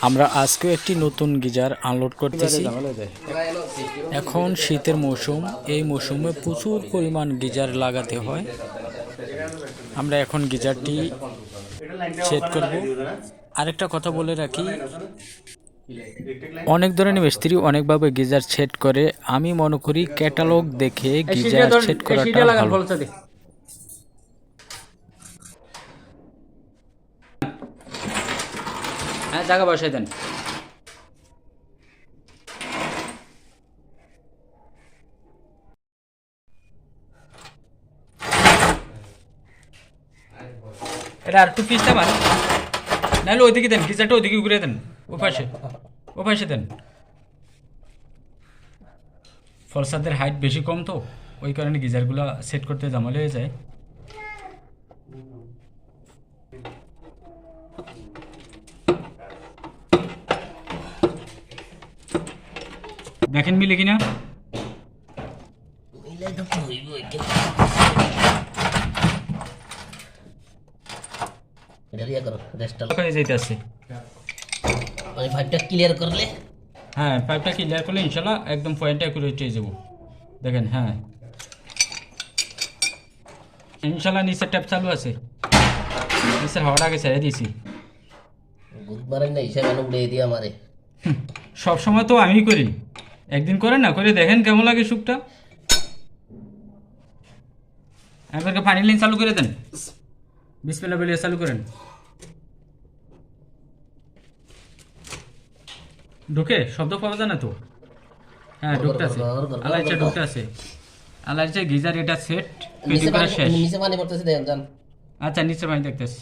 আমরা আজকেও একটি নতুন গিজার আনলোড করতেছি। এখন শীতের মৌসুম এই মৌসুমে প্রচুর পরিমাণ গিজার লাগাতে হয়। আমরা এখন গিজারটি সেট করব। আরেকটা কথা বলে রাখি অনেক ধরনের মিস্ত্রি অনেকভাবে গিজার সেট করে। আমি মনে করি ক্যাটালগ দেখে গিজার সেট করাটা ভালো। হ্যাঁ জায়গা বসাই দেন। এটা আর একটু পিসটা মান নাহলে ওইদিকে দেন গিজারটা ওইদিকে ঘুরে দেন ও পাশে। ও পাশে দেন। ফলসাদের হাইট বেশি কম তো, ওই কারণে গিজারগুলো সেট করতে জামালে হয়ে যায়। দেখেন মিলে কিনা? ক্লিয়ার করলে? হ্যাঁ পাইপটা ক্লিয়ার করলে ইনশাল্লাহ একদম পয়েন্ট অ্যাকুরেট হয়ে যাব। দেখেন হ্যাঁ। ইনশাল্লাহ নিচের ট্যাপ চালু আছে। নিচের ছেড়ে দিয়েছি। না হিসাবে উড়ে দিয়ে আমারে। সব সময় তো আমি করি। একদিন করে না করে দেখেন কেমন লাগে সুপটা। একবারকে পানি লাইন চালু করে দেন। বিসমিল্লাহ বলিয়ে চালু করেন। ঢুকে শব্দ পাওয়া যায় না তো? হ্যাঁ ঢুকতে আছে। আলাইচা ঢুকতে আছে। আলাইচা গিজার এটা সেট নিচে করা শেষ। নিচে পানি পড়তেছে দেখেন জান আচ্ছা নিচে পানি দেখতেছি।